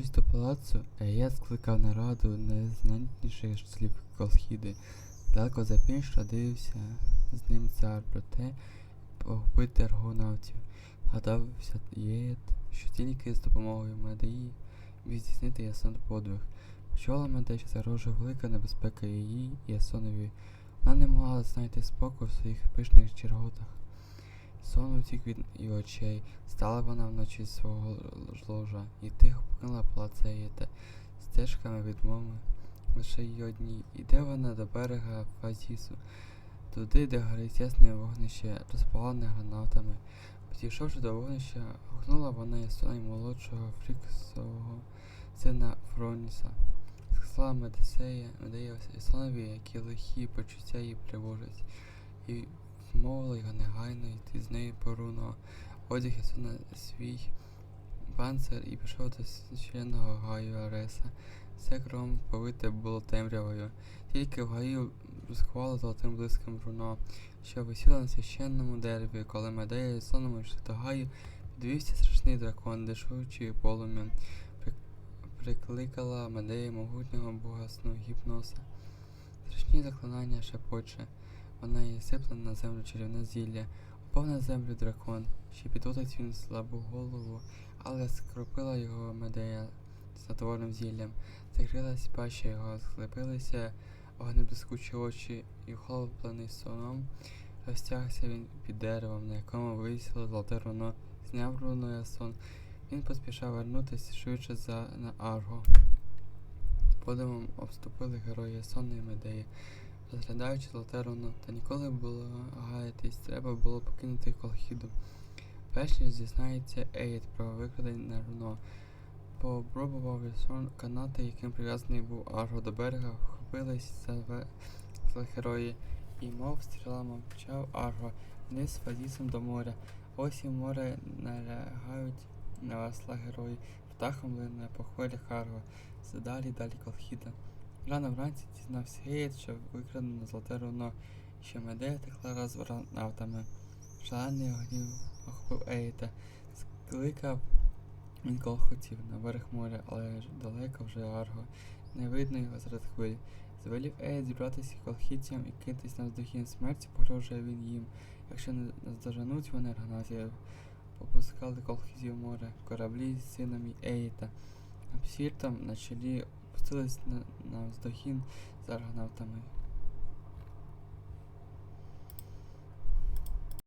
Повернувшись до палацу, Еєт скликав нараду найзнатніших жителів Колхіди. Далеко за північ радився з ним цар про те, погубити аргонавтів. Гадався Єєт, що тільки з допомогою Медеї міг здійснити Ясон подвиг. Почула Медея, що загрожує велика небезпека її і Ясонові. Вона не могла знайти спокою в своїх пишних черготах. Сон утік від її очей, стала вона вночі свого ложа і тихо покинула палацеєте стежками від моми. Лише й одній. Іде вона до берега Фазісу, туди, де горить ясне вогнище, розпалене гранатами. Підійшовши до вогнища, гукнула вона Ясона й молодшого Фріксового сина Фроніса. Сказала Медесея, Медея Ясонові, які лихі почуття її тривожать, і вмовила його негайно йти з нею по. Одяг Ясона свій панцир і пішов до священного гаю Ареса. Все кром повите було темрявою, тільки в гаю блискувало золотим блиском руно, що висіло на священному дереві, коли Медея і соном йшли до гаю, підвівся страшний дракон, дишуючи полум'ям. Прикликала Медея могутнього бога сну гіпноса. Страшні заклинання шепоче. Вона її сипла на землю чарівне зілля. Упав на землю дракон, ще підводить він слабу голову, але скропила його медея знатворним зіллям. Закрилась паща його, склепилися огнеблискучі очі, і охоплений соном розтягся він під деревом, на якому висіло золоте руно, зняв руно ясон. Він поспішав вернутися швидше за на Арго. Подивом обступили герої і Медеї, розглядаючи золоте руно, та ніколи було гаятись, треба було покинути Колхіду. Перш ніж зізнається Ейд про викрадення на руно. Попробував Ясон канати, яким прив'язаний був Арго до берега, вхопились за, герої, і мов стрілами почав Арго вниз Фазісом до моря. Ось і море налягають на весла герої, птахом лине по хвилях Арго, задалі далі Колхіда. Рано вранці дізнався Ейд, що викрадено золоте руно, і що Медея текла розворотнавтами. Шалений гнів охопив Ейта, скликав він колхотів на берег моря, але далеко вже Арго. Не видно його серед хвиль. Звелів Ейд зібратися колхідцям і кинутись на здохін смерті, погрожує він їм. Якщо не наздоженуть вони аргонавтів, попускали колхідів море, кораблі з синами Ейта. Абсіртом на чолі опустились на, на вздохін з аргонавтами.